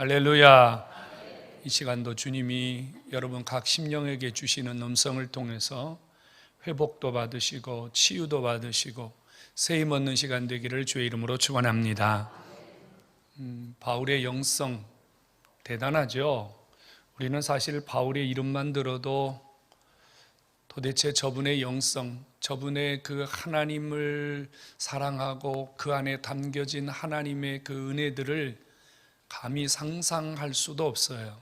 할렐루야. 이 시간도 주님이 여러분 각 심령에게 주시는 음성을 통해서 회복도 받으시고 치유도 받으시고 세임 얻는 시간 되기를 주의 이름으로 축원합니다. 음, 바울의 영성 대단하죠. 우리는 사실 바울의 이름만 들어도 도대체 저분의 영성, 저분의 그 하나님을 사랑하고 그 안에 담겨진 하나님의 그 은혜들을 감히 상상할 수도 없어요.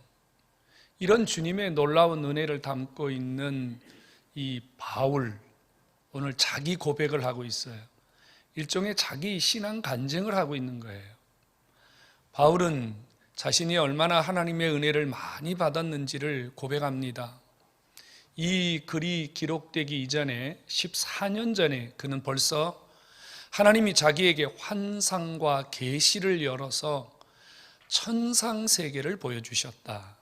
이런 주님의 놀라운 은혜를 담고 있는 이 바울, 오늘 자기 고백을 하고 있어요. 일종의 자기 신앙 간증을 하고 있는 거예요. 바울은 자신이 얼마나 하나님의 은혜를 많이 받았는지를 고백합니다. 이 글이 기록되기 이전에 14년 전에 그는 벌써 하나님이 자기에게 환상과 계시를 열어서 천상 세계를 보여주셨다.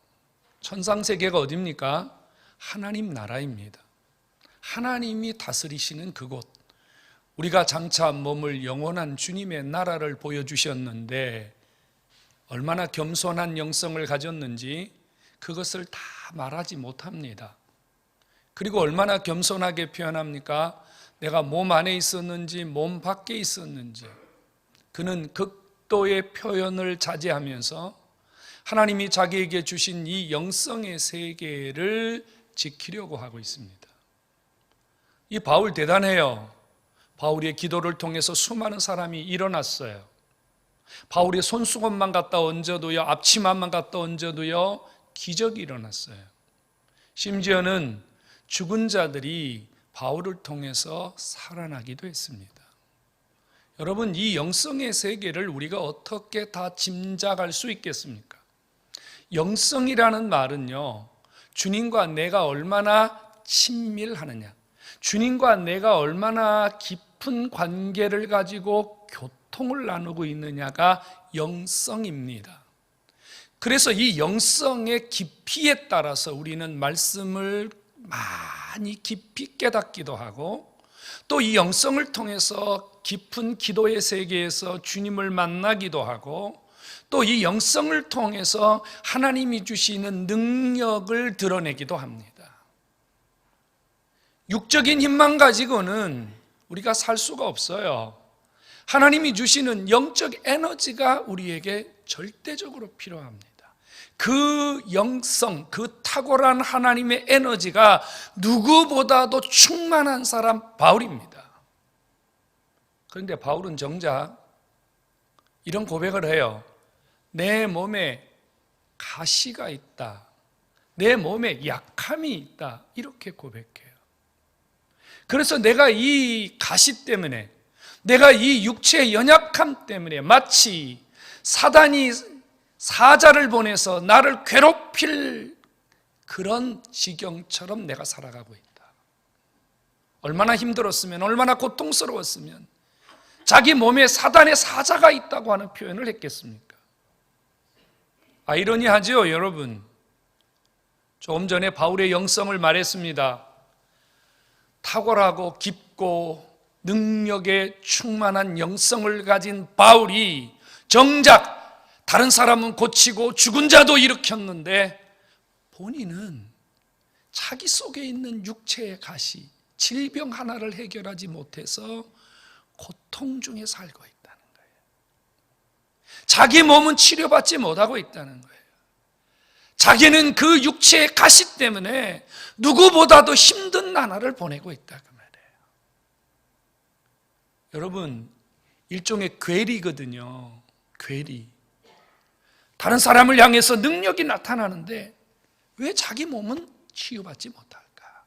천상 세계가 어딥니까? 하나님 나라입니다. 하나님이 다스리시는 그곳. 우리가 장차 머물 영원한 주님의 나라를 보여주셨는데 얼마나 겸손한 영성을 가졌는지 그것을 다 말하지 못합니다. 그리고 얼마나 겸손하게 표현합니까? 내가 몸 안에 있었는지 몸 밖에 있었는지 그는 극 도의 표현을 자제하면서 하나님이 자기에게 주신 이 영성의 세계를 지키려고 하고 있습니다. 이 바울 대단해요. 바울의 기도를 통해서 수많은 사람이 일어났어요. 바울의 손수건만 갖다 얹어도요, 앞치마만 갖다 얹어도요, 기적이 일어났어요. 심지어는 죽은 자들이 바울을 통해서 살아나기도 했습니다. 여러분, 이 영성의 세계를 우리가 어떻게 다 짐작할 수 있겠습니까? 영성이라는 말은요, 주님과 내가 얼마나 친밀하느냐, 주님과 내가 얼마나 깊은 관계를 가지고 교통을 나누고 있느냐가 영성입니다. 그래서 이 영성의 깊이에 따라서 우리는 말씀을 많이 깊이 깨닫기도 하고 또 이 영성을 통해서 깊은 기도의 세계에서 주님을 만나기도 하고 또 이 영성을 통해서 하나님이 주시는 능력을 드러내기도 합니다. 육적인 힘만 가지고는 우리가 살 수가 없어요. 하나님이 주시는 영적 에너지가 우리에게 절대적으로 필요합니다. 그 영성, 그 탁월한 하나님의 에너지가 누구보다도 충만한 사람 바울입니다. 그런데 바울은 정작 이런 고백을 해요. 내 몸에 가시가 있다. 내 몸에 약함이 있다. 이렇게 고백해요. 그래서 내가 이 가시 때문에, 내가 이 육체의 연약함 때문에 마치 사단이 사자를 보내서 나를 괴롭힐 그런 지경처럼 내가 살아가고 있다. 얼마나 힘들었으면, 얼마나 고통스러웠으면, 자기 몸에 사단의 사자가 있다고 하는 표현을 했겠습니까? 아이러니하죠, 여러분. 조금 전에 바울의 영성을 말했습니다. 탁월하고 깊고 능력에 충만한 영성을 가진 바울이 정작 다른 사람은 고치고 죽은 자도 일으켰는데 본인은 자기 속에 있는 육체의 가시, 질병 하나를 해결하지 못해서 고통 중에 살고 있다는 거예요. 자기 몸은 치료받지 못하고 있다는 거예요. 자기는 그 육체의 가시 때문에 누구보다도 힘든 나날을 보내고 있다 그 말이에요. 여러분, 일종의 괴리거든요. 괴리. 다른 사람을 향해서 능력이 나타나는데 왜 자기 몸은 치유받지 못할까?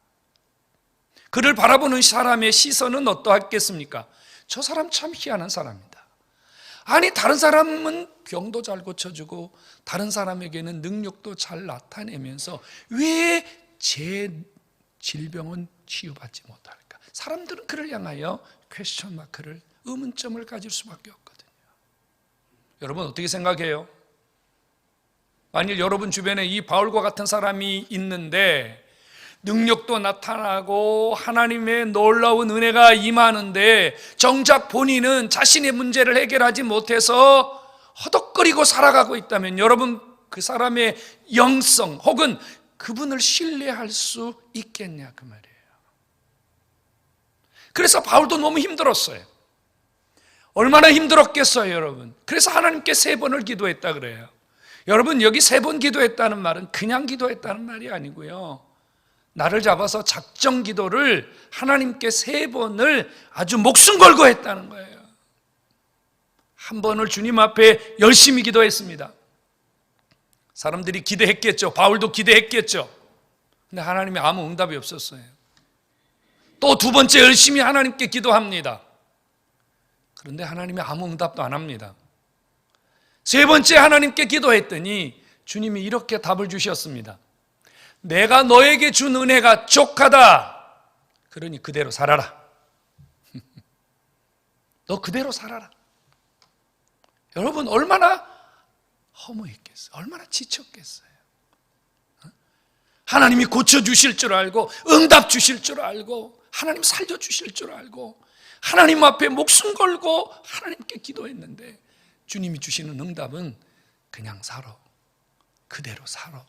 그를 바라보는 사람의 시선은 어떠하겠습니까? 저 사람 참 희한한 사람이다. 아니, 다른 사람은 병도 잘 고쳐주고, 다른 사람에게는 능력도 잘 나타내면서 왜 제 질병은 치유받지 못할까? 사람들은 그를 향하여 퀘스천 마크를 의문점을 가질 수밖에 없거든요. 여러분 어떻게 생각해요? 만일 여러분 주변에 이 바울과 같은 사람이 있는데 능력도 나타나고 하나님의 놀라운 은혜가 임하는데 정작 본인은 자신의 문제를 해결하지 못해서 허덕거리고 살아가고 있다면 여러분 그 사람의 영성 혹은 그분을 신뢰할 수 있겠냐 그 말이에요. 그래서 바울도 너무 힘들었어요. 얼마나 힘들었겠어요, 여러분. 그래서 하나님께 세 번을 기도했다 그래요. 여러분 여기 세 번 기도했다는 말은 그냥 기도했다는 말이 아니고요. 나를 잡아서 작정 기도를 하나님께 세 번을 아주 목숨 걸고 했다는 거예요. 한 번을 주님 앞에 열심히 기도했습니다. 사람들이 기대했겠죠. 바울도 기대했겠죠. 근데 하나님이 아무 응답이 없었어요. 또 두 번째 열심히 하나님께 기도합니다. 그런데 하나님이 아무 응답도 안 합니다. 세 번째 하나님께 기도했더니 주님이 이렇게 답을 주셨습니다. 내가 너에게 준 은혜가 족하다. 그러니 그대로 살아라. 너 그대로 살아라. 여러분 얼마나 허무했겠어요. 얼마나 지쳤겠어요. 어? 하나님이 고쳐 주실 줄 알고 응답 주실 줄 알고 하나님 살려 주실 줄 알고 하나님 앞에 목숨 걸고 하나님께 기도했는데 주님이 주시는 응답은 그냥 살아. 그대로 살아.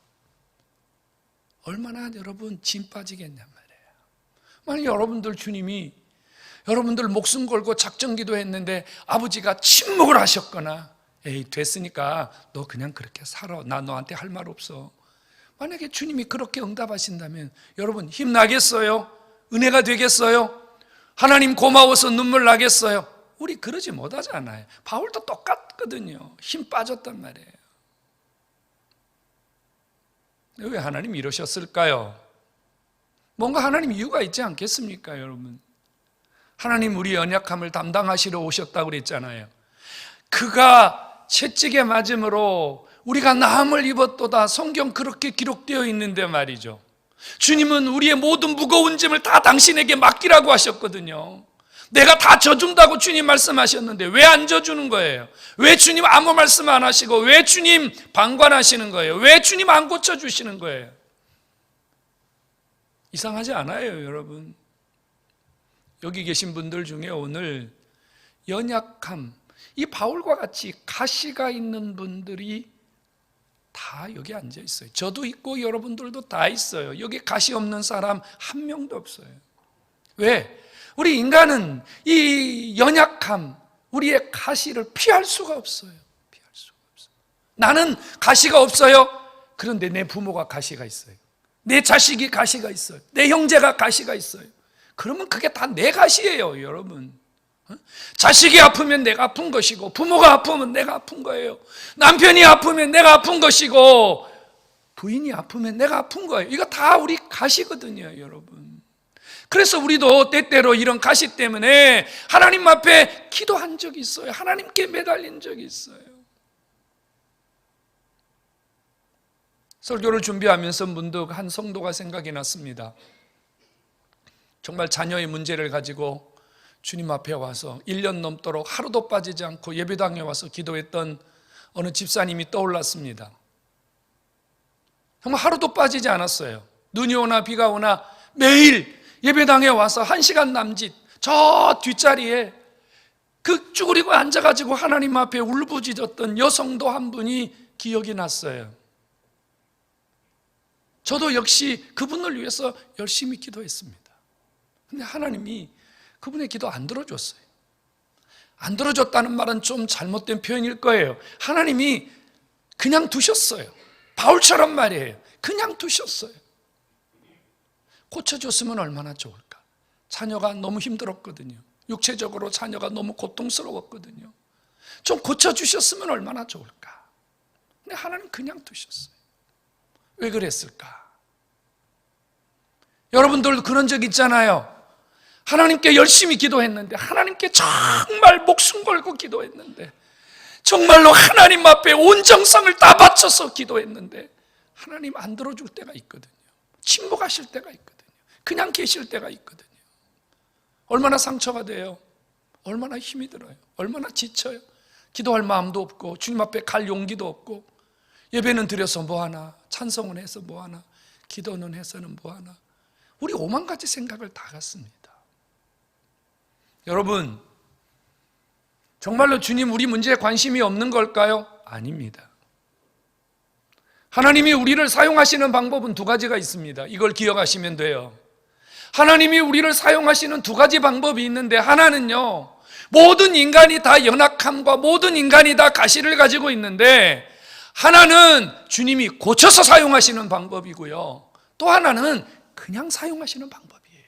얼마나 여러분 진 빠지겠냔 말이에요. 만약 여러분들 주님이 여러분들 목숨 걸고 작정 기도했는데 아버지가 침묵을 하셨거나 에이 됐으니까 너 그냥 그렇게 살아. 나 너한테 할 말 없어. 만약에 주님이 그렇게 응답하신다면 여러분 힘나겠어요? 은혜가 되겠어요? 하나님 고마워서 눈물 나겠어요? 우리 그러지 못하잖아요. 바울도 똑같거든요. 힘 빠졌단 말이에요. 왜 하나님 이러셨을까요? 뭔가 하나님 이유가 있지 않겠습니까, 여러분? 하나님 우리 연약함을 담당하시러 오셨다고 그랬잖아요. 그가 채찍에 맞음으로 우리가 나음을 입었도다 성경 그렇게 기록되어 있는데 말이죠. 주님은 우리의 모든 무거운 짐을 다 당신에게 맡기라고 하셨거든요. 내가 다 져준다고 주님 말씀하셨는데 왜 안 져주는 거예요? 왜 주님 아무 말씀 안 하시고 왜 주님 방관하시는 거예요? 왜 주님 안 고쳐주시는 거예요? 이상하지 않아요, 여러분. 여기 계신 분들 중에 오늘 연약함, 이 바울과 같이 가시가 있는 분들이 다 여기 앉아 있어요. 저도 있고 여러분들도 다 있어요. 여기 가시 없는 사람 한 명도 없어요. 왜? 우리 인간은 이 연약함, 우리의 가시를 피할 수가 없어요. 피할 수가 없어요. 나는 가시가 없어요. 그런데 내 부모가 가시가 있어요. 내 자식이 가시가 있어요. 내 형제가 가시가 있어요. 그러면 그게 다 내 가시예요, 여러분. 어? 자식이 아프면 내가 아픈 것이고, 부모가 아프면 내가 아픈 거예요. 남편이 아프면 내가 아픈 것이고, 부인이 아프면 내가 아픈 거예요. 이거 다 우리 가시거든요, 여러분. 그래서 우리도 때때로 이런 가시 때문에 하나님 앞에 기도한 적이 있어요. 하나님께 매달린 적이 있어요. 설교를 준비하면서 문득 한 성도가 생각이 났습니다. 정말 자녀의 문제를 가지고 주님 앞에 와서 1년 넘도록 하루도 빠지지 않고 예배당에 와서 기도했던 어느 집사님이 떠올랐습니다. 정말 하루도 빠지지 않았어요. 눈이 오나 비가 오나 매일 예배당에 와서 한 시간 남짓 저 뒷자리에 그 쭈그리고 앉아가지고 하나님 앞에 울부짖었던 여성도 한 분이 기억이 났어요. 저도 역시 그분을 위해서 열심히 기도했습니다. 근데 하나님이 그분의 기도 안 들어줬어요. 안 들어줬다는 말은 좀 잘못된 표현일 거예요. 하나님이 그냥 두셨어요. 바울처럼 말이에요. 그냥 두셨어요. 고쳐줬으면 얼마나 좋을까. 자녀가 너무 힘들었거든요. 육체적으로 자녀가 너무 고통스러웠거든요. 좀 고쳐주셨으면 얼마나 좋을까. 근데 하나님 그냥 두셨어요. 왜 그랬을까? 여러분들도 그런 적 있잖아요. 하나님께 열심히 기도했는데, 하나님께 정말 목숨 걸고 기도했는데, 정말로 하나님 앞에 온 정성을 다 바쳐서 기도했는데, 하나님 안 들어줄 때가 있거든요. 침묵하실 때가 있거든요. 그냥 계실 때가 있거든요. 얼마나 상처가 돼요. 얼마나 힘이 들어요. 얼마나 지쳐요. 기도할 마음도 없고, 주님 앞에 갈 용기도 없고, 예배는 드려서 뭐하나, 찬송은 해서 뭐하나, 기도는 해서는 뭐하나. 우리 오만 가지 생각을 다 갖습니다. 여러분, 정말로 주님 우리 문제에 관심이 없는 걸까요? 아닙니다. 하나님이 우리를 사용하시는 방법은 두 가지가 있습니다. 이걸 기억하시면 돼요. 하나님이 우리를 사용하시는 두 가지 방법이 있는데 하나는요. 모든 인간이 다 연약함과 모든 인간이 다 가시를 가지고 있는데 하나는 주님이 고쳐서 사용하시는 방법이고요. 또 하나는 그냥 사용하시는 방법이에요.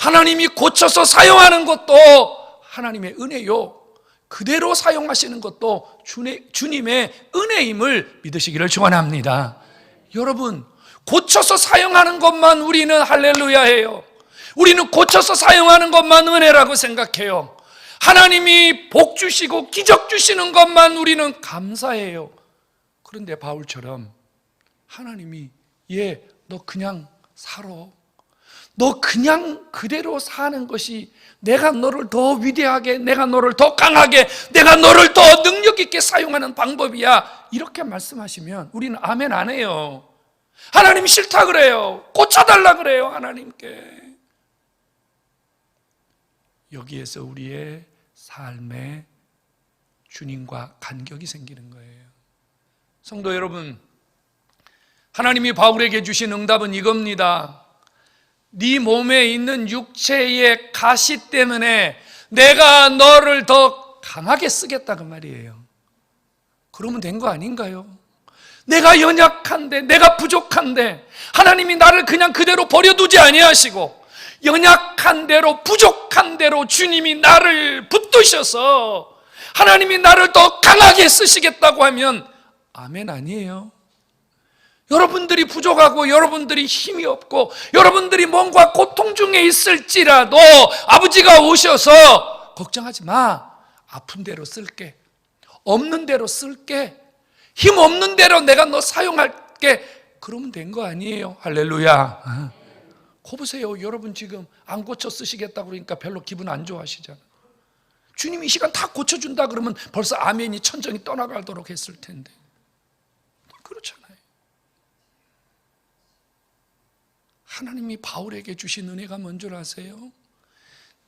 하나님이 고쳐서 사용하는 것도 하나님의 은혜요. 그대로 사용하시는 것도 주님의 은혜임을 믿으시기를 축원합니다. 여러분, 고쳐서 사용하는 것만 우리는 할렐루야해요. 우리는 고쳐서 사용하는 것만 은혜라고 생각해요. 하나님이 복 주시고 기적 주시는 것만 우리는 감사해요. 그런데 바울처럼 하나님이 예, 너 그냥 살아. 너 그냥 그대로 사는 것이 내가 너를 더 위대하게, 내가 너를 더 강하게, 내가 너를 더 능력 있게 사용하는 방법이야. 이렇게 말씀하시면 우리는 아멘 안 해요. 하나님 싫다 그래요. 고쳐달라 그래요. 하나님께. 여기에서 우리의 삶에 주님과 간격이 생기는 거예요. 성도 여러분, 하나님이 바울에게 주신 응답은 이겁니다. 네 몸에 있는 육체의 가시 때문에 내가 너를 더 강하게 쓰겠다 그 말이에요. 그러면 된 거 아닌가요? 내가 연약한데 내가 부족한데 하나님이 나를 그냥 그대로 버려두지 아니하시고 연약한 대로 부족한 대로 주님이 나를 붙드셔서 하나님이 나를 더 강하게 쓰시겠다고 하면 아멘 아니에요. 여러분들이 부족하고 여러분들이 힘이 없고 여러분들이 뭔가 고통 중에 있을지라도 아버지가 오셔서 걱정하지 마. 아픈 대로 쓸게. 없는 대로 쓸게. 힘 없는 대로 내가 너 사용할게. 그러면 된 거 아니에요. 할렐루야. 거 보세요. 여러분 지금 안 고쳐 쓰시겠다 그러니까 별로 기분 안 좋아하시잖아. 주님이 이 시간 다 고쳐준다 그러면 벌써 아멘이 천정이 떠나가도록 했을 텐데. 그렇잖아요. 하나님이 바울에게 주신 은혜가 뭔 줄 아세요?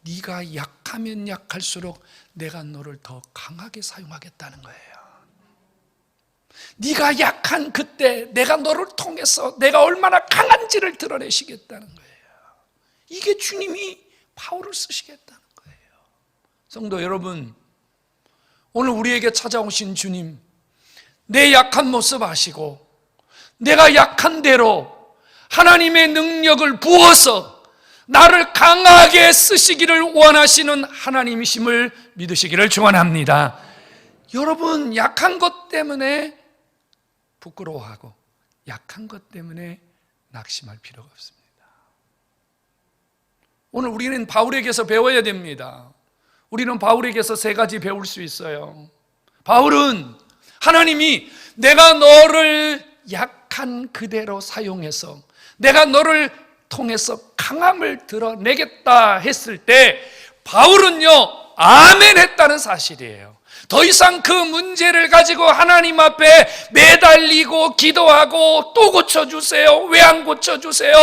네가 약하면 약할수록 내가 너를 더 강하게 사용하겠다는 거예요. 네가 약한 그때 내가 너를 통해서 내가 얼마나 강한지를 드러내시겠다는 거예요. 이게 주님이 바울을 쓰시겠다는 거예요. 성도 여러분, 오늘 우리에게 찾아오신 주님, 내 약한 모습 아시고 내가 약한 대로 하나님의 능력을 부어서 나를 강하게 쓰시기를 원하시는 하나님이심을 믿으시기를 축원합니다. 여러분 약한 것 때문에 부끄러워하고 약한 것 때문에 낙심할 필요가 없습니다. 오늘 우리는 바울에게서 배워야 됩니다. 우리는 바울에게서 세 가지 배울 수 있어요. 바울은 하나님이 내가 너를 약한 그대로 사용해서 내가 너를 통해서 강함을 드러내겠다 했을 때 바울은요, 아멘 했다는 사실이에요. 더 이상 그 문제를 가지고 하나님 앞에 매달리고 기도하고 또 고쳐주세요. 왜 안 고쳐주세요?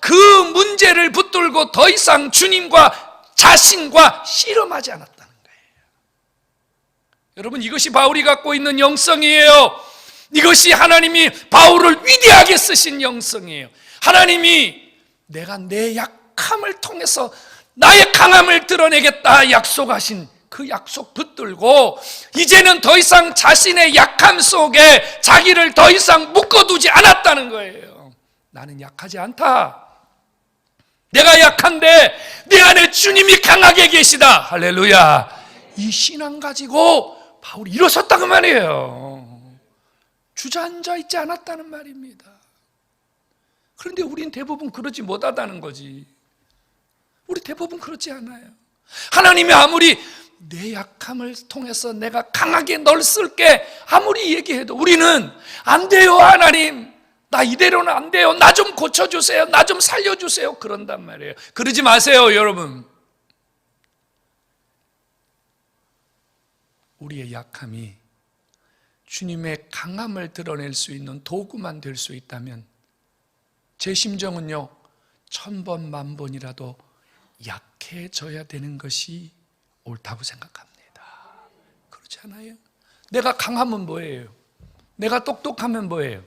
그 문제를 붙들고 더 이상 주님과 자신과 씨름하지 않았다는 거예요. 여러분, 이것이 바울이 갖고 있는 영성이에요. 이것이 하나님이 바울을 위대하게 쓰신 영성이에요. 하나님이 내가 내 약함을 통해서 나의 강함을 드러내겠다 약속하신 그 약속 붙들고 이제는 더 이상 자신의 약함 속에 자기를 더 이상 묶어두지 않았다는 거예요. 나는 약하지 않다. 내가 약한데 내 안에 주님이 강하게 계시다. 할렐루야. 이 신앙 가지고 바울이 일어섰다 그 말이에요. 주저앉아 있지 않았다는 말입니다. 그런데 우린 대부분 그러지 못하다는 거지. 우리 대부분 그렇지 않아요. 하나님이 아무리 내 약함을 통해서 내가 강하게 널 쓸게 아무리 얘기해도 우리는 안 돼요, 하나님. 나 이대로는 안 돼요. 나 좀 고쳐주세요. 나 좀 살려주세요. 그런단 말이에요. 그러지 마세요, 여러분. 우리의 약함이 주님의 강함을 드러낼 수 있는 도구만 될 수 있다면 제 심정은요, 천 번, 만 번이라도 약해져야 되는 것이 옳다고 생각합니다. 그렇지 않아요? 내가 강하면 뭐예요? 내가 똑똑하면 뭐예요?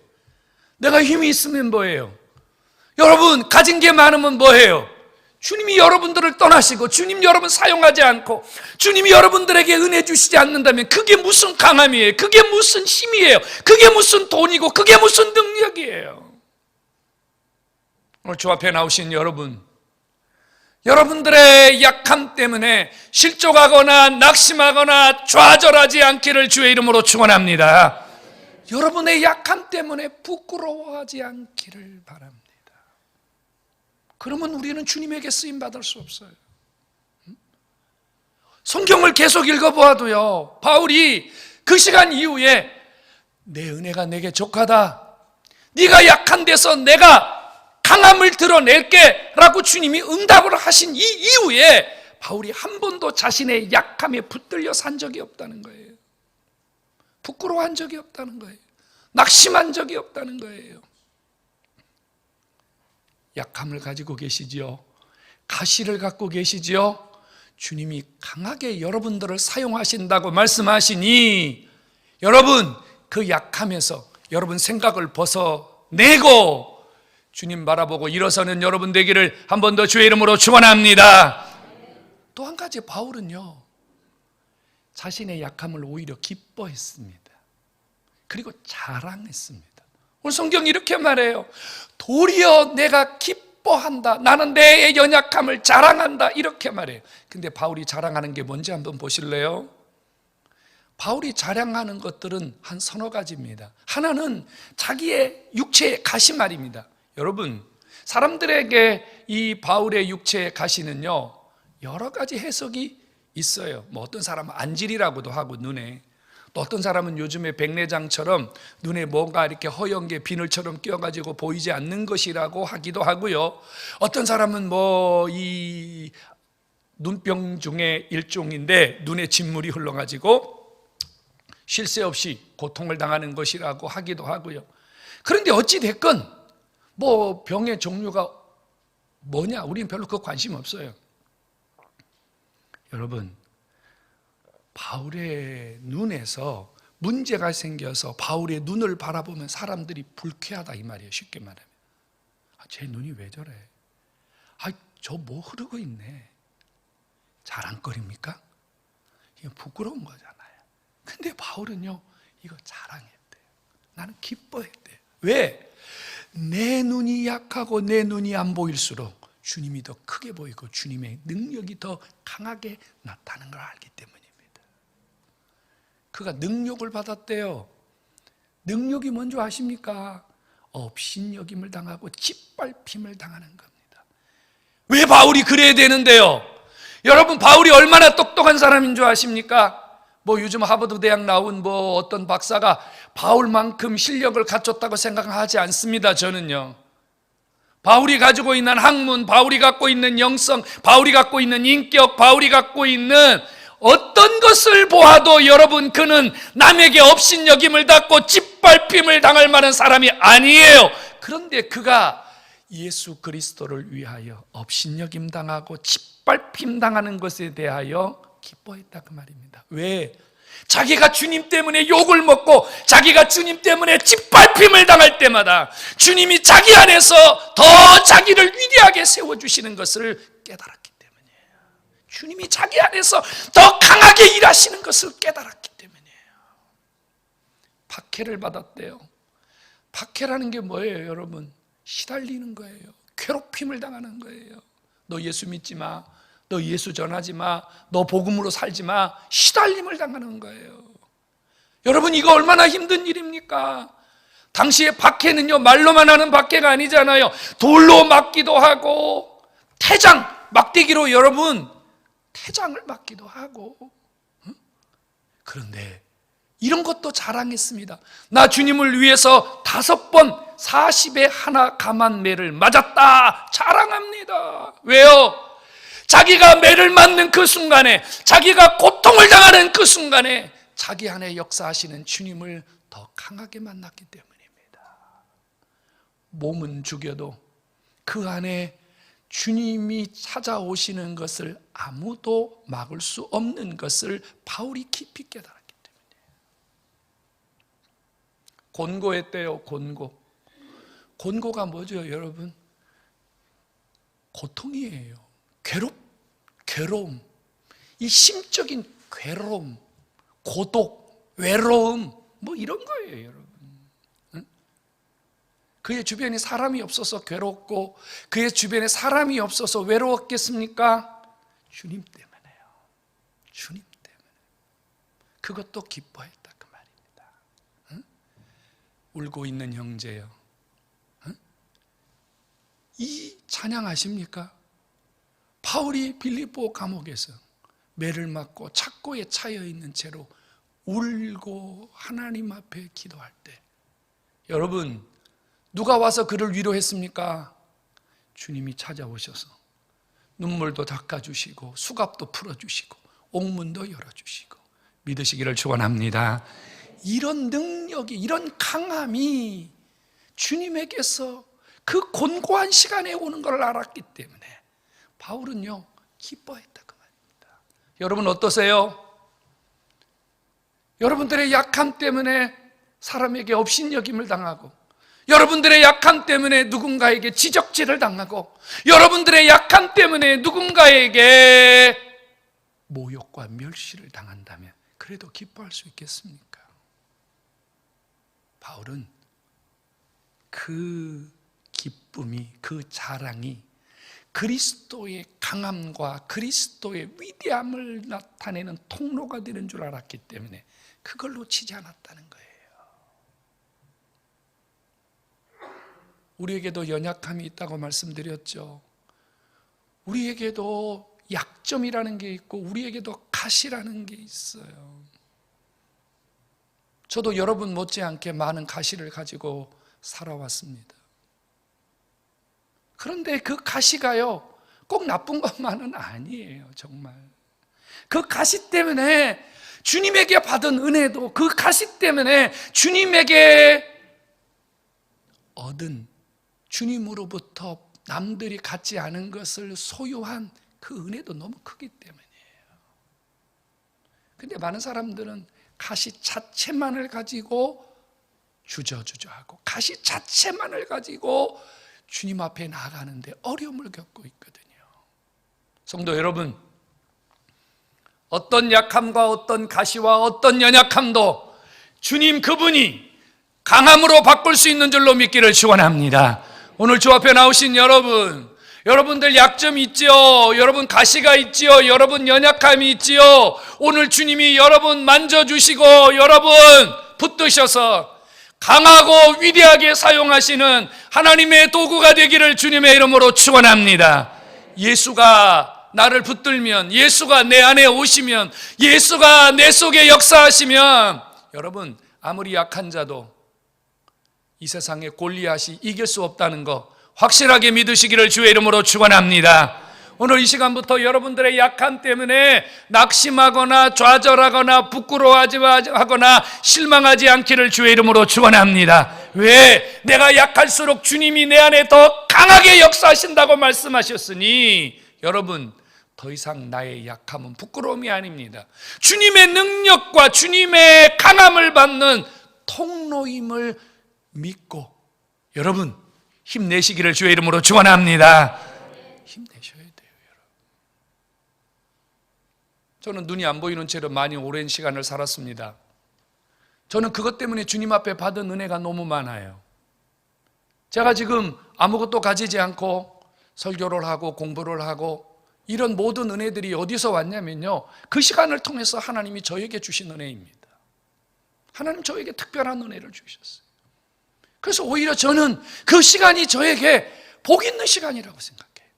내가 힘이 있으면 뭐예요? 여러분, 가진 게 많으면 뭐예요? 주님이 여러분들을 떠나시고 주님 여러분 사용하지 않고 주님이 여러분들에게 은혜 주시지 않는다면 그게 무슨 강함이에요? 그게 무슨 힘이에요? 그게 무슨 돈이고 그게 무슨 능력이에요? 오늘 주 앞에 나오신 여러분 여러분들의 약함 때문에 실족하거나 낙심하거나 좌절하지 않기를 주의 이름으로 축원합니다. 여러분의 약함 때문에 부끄러워하지 않기를 바랍니다. 그러면 우리는 주님에게 쓰임 받을 수 없어요. 성경을 계속 읽어보아도요, 바울이 그 시간 이후에 내 은혜가 내게 족하다. 네가 약한 데서 내가 강함을 드러낼게 라고 주님이 응답을 하신 이 이후에 바울이 한 번도 자신의 약함에 붙들려 산 적이 없다는 거예요. 부끄러워한 적이 없다는 거예요. 낙심한 적이 없다는 거예요. 약함을 가지고 계시지요. 가시를 갖고 계시지요. 주님이 강하게 여러분들을 사용하신다고 말씀하시니 여러분 그 약함에서 여러분 생각을 벗어내고 주님 바라보고 일어서는 여러분 되기를 한 번 더 주의 이름으로 축원합니다. 또 한 가지 바울은요. 자신의 약함을 오히려 기뻐했습니다. 그리고 자랑했습니다. 오늘 성경이 이렇게 말해요. 도리어 내가 기뻐한다. 나는 내 연약함을 자랑한다. 이렇게 말해요. 근데 바울이 자랑하는 게 뭔지 한번 보실래요? 바울이 자랑하는 것들은 한 서너 가지입니다. 하나는 자기의 육체의 가시 말입니다. 여러분, 사람들에게 이 바울의 육체의 가시는요, 여러 가지 해석이 있어요. 뭐 어떤 사람은 안질이라고도 하고 눈에 또 어떤 사람은 요즘에 백내장처럼 눈에 뭔가 이렇게 허연 게 비늘처럼 끼어가지고 보이지 않는 것이라고 하기도 하고요. 어떤 사람은 뭐 이 눈병 중에 일종인데 눈에 진물이 흘러가지고 쉴 새 없이 고통을 당하는 것이라고 하기도 하고요. 그런데 어찌 됐건 뭐 병의 종류가 뭐냐 우리는 별로 그 관심 없어요. 여러분 바울의 눈에서 문제가 생겨서 바울의 눈을 바라보면 사람들이 불쾌하다 이 말이에요. 쉽게 말하면. 아, 제 눈이 왜 저래? 아, 저 뭐 흐르고 있네. 자랑거리입니까? 이거 부끄러운 거잖아요. 근데 바울은요, 이거 자랑했대요. 나는 기뻐했대요. 왜? 내 눈이 약하고 내 눈이 안 보일수록 주님이 더 크게 보이고 주님의 능력이 더 강하게 나타나는 걸 알기 때문입니다. 그가 능력을 받았대요. 능력이 뭔지 아십니까? 업신여김을 당하고 짓밟힘을 당하는 겁니다. 왜 바울이 그래야 되는데요? 여러분 바울이 얼마나 똑똑한 사람인 줄 아십니까? 뭐 요즘 하버드 대학 나온 뭐 어떤 박사가 바울만큼 실력을 갖췄다고 생각하지 않습니다. 저는요. 바울이 가지고 있는 학문, 바울이 갖고 있는 영성, 바울이 갖고 있는 인격, 바울이 갖고 있는 어떤 것을 보아도 여러분 그는 남에게 업신여김을 받고 짓밟힘을 당할 만한 사람이 아니에요. 그런데 그가 예수 그리스도를 위하여 업신여김 당하고 짓밟힘 당하는 것에 대하여 기뻐했다 그 말입니다. 왜? 자기가 주님 때문에 욕을 먹고 자기가 주님 때문에 짓밟힘을 당할 때마다 주님이 자기 안에서 더 자기를 위대하게 세워주시는 것을 깨달았기 때문이에요. 주님이 자기 안에서 더 강하게 일하시는 것을 깨달았기 때문이에요. 박해를 받았대요. 박해라는 게 뭐예요, 여러분? 시달리는 거예요. 괴롭힘을 당하는 거예요. 너 예수 믿지 마. 너 예수 전하지 마. 너 복음으로 살지 마. 시달림을 당하는 거예요. 여러분 이거 얼마나 힘든 일입니까? 당시에 박해는요 말로만 하는 박해가 아니잖아요. 돌로 맞기도 하고 태장 막대기로 여러분 태장을 맞기도 하고 응? 그런데 이런 것도 자랑했습니다. 나 주님을 위해서 다섯 번 40에 하나 감한 매를 맞았다. 자랑합니다. 왜요? 자기가 매를 맞는 그 순간에, 자기가 고통을 당하는 그 순간에, 자기 안에 역사하시는 주님을 더 강하게 만났기 때문입니다. 몸은 죽여도 그 안에 주님이 찾아오시는 것을 아무도 막을 수 없는 것을 바울이 깊이 깨달았기 곤고했대요, 곤고. 곤고가 뭐죠, 여러분? 고통이에요. 괴롭, 괴로움. 이 심적인 괴로움, 고독, 외로움, 뭐 이런 거예요, 여러분. 응? 그의 주변에 사람이 없어서 괴롭고, 그의 주변에 사람이 없어서 외로웠겠습니까? 주님 때문에요. 주님 때문에. 그것도 기뻐했다, 그 말입니다. 응? 울고 있는 형제요. 응? 이 찬양 아십니까? 바울이 빌립보 감옥에서 매를 맞고 착고에 차여 있는 채로 울고 하나님 앞에 기도할 때 여러분 누가 와서 그를 위로했습니까? 주님이 찾아오셔서 눈물도 닦아주시고 수갑도 풀어주시고 옥문도 열어주시고 믿으시기를 축원합니다. 이런 능력이 이런 강함이 주님에게서 그 곤고한 시간에 오는 걸 알았기 때문에 바울은요 기뻐했다 그 말입니다. 여러분 어떠세요? 여러분들의 약함 때문에 사람에게 업신여김을 당하고 여러분들의 약함 때문에 누군가에게 지적질을 당하고 여러분들의 약함 때문에 누군가에게 모욕과 멸시를 당한다면 그래도 기뻐할 수 있겠습니까? 바울은 그 기쁨이 그 자랑이 그리스도의 강함과 그리스도의 위대함을 나타내는 통로가 되는 줄 알았기 때문에 그걸 놓치지 않았다는 거예요. 우리에게도 연약함이 있다고 말씀드렸죠. 우리에게도 약점이라는 게 있고 우리에게도 가시라는 게 있어요. 저도 여러분 못지않게 많은 가시를 가지고 살아왔습니다. 그런데 그 가시가요, 꼭 나쁜 것만은 아니에요, 정말. 그 가시 때문에 주님에게 받은 은혜도 그 가시 때문에 주님에게 얻은 주님으로부터 남들이 갖지 않은 것을 소유한 그 은혜도 너무 크기 때문이에요. 근데 많은 사람들은 가시 자체만을 가지고 주저주저하고 가시 자체만을 가지고 주님 앞에 나가는데 어려움을 겪고 있거든요. 성도 여러분, 어떤 약함과 어떤 가시와 어떤 연약함도 주님 그분이 강함으로 바꿀 수 있는 줄로 믿기를 축원합니다. 오늘 주 앞에 나오신 여러분, 여러분들 약점이 있지요. 여러분 가시가 있지요. 여러분 연약함이 있지요. 오늘 주님이 여러분 만져주시고 여러분 붙드셔서 강하고 위대하게 사용하시는 하나님의 도구가 되기를 주님의 이름으로 축원합니다. 예수가 나를 붙들면 예수가 내 안에 오시면 예수가 내 속에 역사하시면 여러분 아무리 약한 자도 이 세상에 골리앗이 이길 수 없다는 거 확실하게 믿으시기를 주의 이름으로 축원합니다. 오늘 이 시간부터 여러분들의 약함 때문에 낙심하거나 좌절하거나 부끄러워하지 하거나 실망하지 않기를 주의 이름으로 축원합니다. 왜? 내가 약할수록 주님이 내 안에 더 강하게 역사하신다고 말씀하셨으니 여러분 더 이상 나의 약함은 부끄러움이 아닙니다. 주님의 능력과 주님의 강함을 받는 통로임을 믿고 여러분 힘내시기를 주의 이름으로 축원합니다. 힘내셔야 돼요, 여러분. 저는 눈이 안 보이는 채로 많이 오랜 시간을 살았습니다. 저는 그것 때문에 주님 앞에 받은 은혜가 너무 많아요. 제가 지금 아무것도 가지지 않고 설교를 하고 공부를 하고 이런 모든 은혜들이 어디서 왔냐면요. 그 시간을 통해서 하나님이 저에게 주신 은혜입니다. 하나님 저에게 특별한 은혜를 주셨어요. 그래서 오히려 저는 그 시간이 저에게 복 있는 시간이라고 생각해요.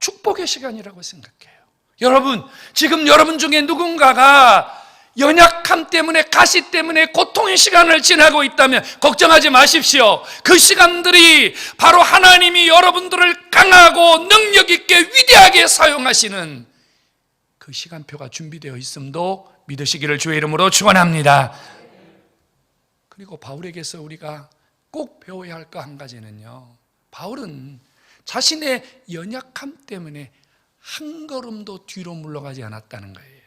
축복의 시간이라고 생각해요. 여러분, 지금 여러분 중에 누군가가 연약함 때문에 가시 때문에 고통의 시간을 지나고 있다면 걱정하지 마십시오. 그 시간들이 바로 하나님이 여러분들을 강하고 능력 있게 위대하게 사용하시는 그 시간표가 준비되어 있음도 믿으시기를 주의 이름으로 축원합니다. 그리고 바울에게서 우리가 꼭 배워야 할 거 한 가지는요. 바울은 자신의 연약함 때문에 한 걸음도 뒤로 물러가지 않았다는 거예요.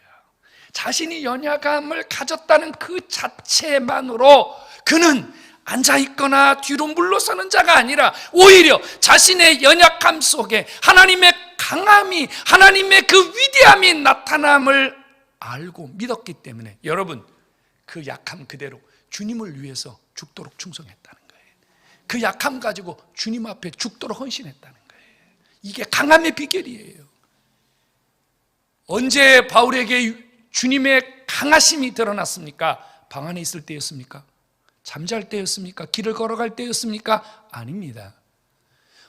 자신이 연약함을 가졌다는 그 자체만으로 그는 앉아 있거나 뒤로 물러서는 자가 아니라 오히려 자신의 연약함 속에 하나님의 강함이 하나님의 그 위대함이 나타남을 알고 믿었기 때문에 여러분 그 약함 그대로 주님을 위해서 죽도록 충성했다는 거예요. 그 약함 가지고 주님 앞에 죽도록 헌신했다는 거예요. 이게 강함의 비결이에요. 언제 바울에게 주님의 강하심이 드러났습니까? 방 안에 있을 때였습니까? 잠잘 때였습니까? 길을 걸어갈 때였습니까? 아닙니다.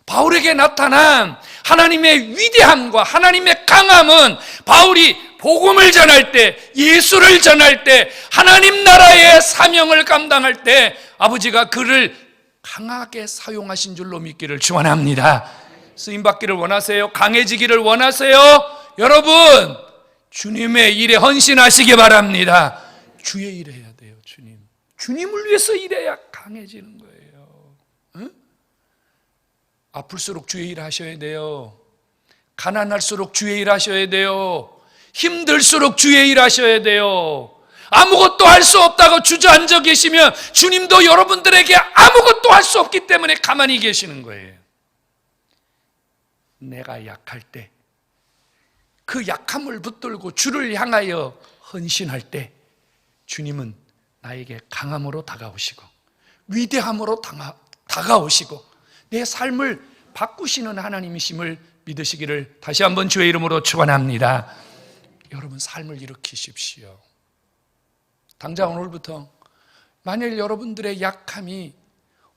바울에게 나타난 하나님의 위대함과 하나님의 강함은 바울이 복음을 전할 때, 예수를 전할 때, 하나님 나라의 사명을 감당할 때 아버지가 그를 강하게 사용하신 줄로 믿기를 축원합니다. 쓰임 받기를 원하세요? 강해지기를 원하세요? 여러분, 주님의 일에 헌신하시기 바랍니다. 주의 일 해야 돼요, 주님. 주님을 위해서 일해야 강해지는 거예요. 응? 아플수록 주의 일 하셔야 돼요. 가난할수록 주의 일 하셔야 돼요. 힘들수록 주의 일 하셔야 돼요. 아무것도 할 수 없다고 주저앉아 계시면 주님도 여러분들에게 아무것도 할 수 없기 때문에 가만히 계시는 거예요. 내가 약할 때, 그 약함을 붙들고 주를 향하여 헌신할 때, 주님은 나에게 강함으로 다가오시고, 위대함으로 다가, 다가오시고, 내 삶을 바꾸시는 하나님이심을 믿으시기를 다시 한번 주의 이름으로 축원합니다. 여러분 삶을 일으키십시오. 당장 오늘부터 만일 여러분들의 약함이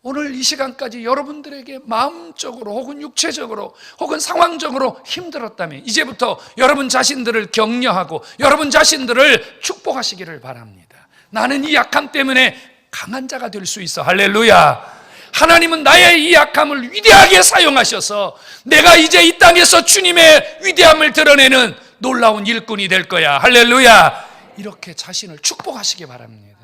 오늘 이 시간까지 여러분들에게 마음적으로 혹은 육체적으로 혹은 상황적으로 힘들었다면 이제부터 여러분 자신들을 격려하고 여러분 자신들을 축복하시기를 바랍니다. 나는 이 약함 때문에 강한 자가 될 수 있어. 할렐루야. 하나님은 나의 이 약함을 위대하게 사용하셔서 내가 이제 이 땅에서 주님의 위대함을 드러내는 놀라운 일꾼이 될 거야. 할렐루야. 이렇게 자신을 축복하시기 바랍니다.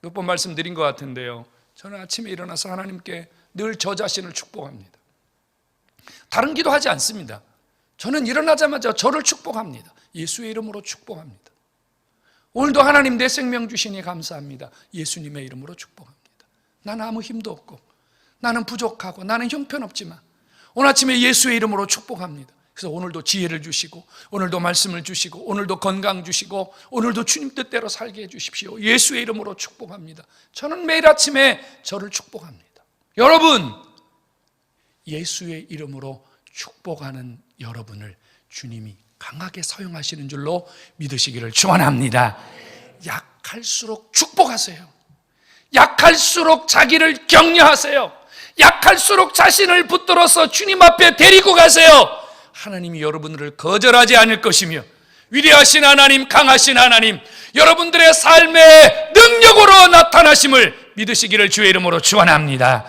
몇 번 말씀드린 것 같은데요. 저는 아침에 일어나서 하나님께 늘 저 자신을 축복합니다. 다른 기도 하지 않습니다. 저는 일어나자마자 저를 축복합니다. 예수의 이름으로 축복합니다. 오늘도 하나님 내 생명 주시니 감사합니다. 예수님의 이름으로 축복합니다. 나는 아무 힘도 없고, 나는 부족하고, 나는 형편없지만, 오늘 아침에 예수의 이름으로 축복합니다. 그래서 오늘도 지혜를 주시고, 오늘도 말씀을 주시고, 오늘도 건강 주시고, 오늘도 주님 뜻대로 살게 해 주십시오. 예수의 이름으로 축복합니다. 저는 매일 아침에 저를 축복합니다. 여러분, 예수의 이름으로 축복하는 여러분을 주님이 강하게 사용하시는 줄로 믿으시기를 축원합니다. 약할수록 축복하세요. 약할수록 자기를 격려하세요. 약할수록 자신을 붙들어서 주님 앞에 데리고 가세요. 하나님이 여러분을 거절하지 않을 것이며 위대하신 하나님, 강하신 하나님, 여러분들의 삶의 능력으로 나타나심을 믿으시기를 주의 이름으로 축원합니다.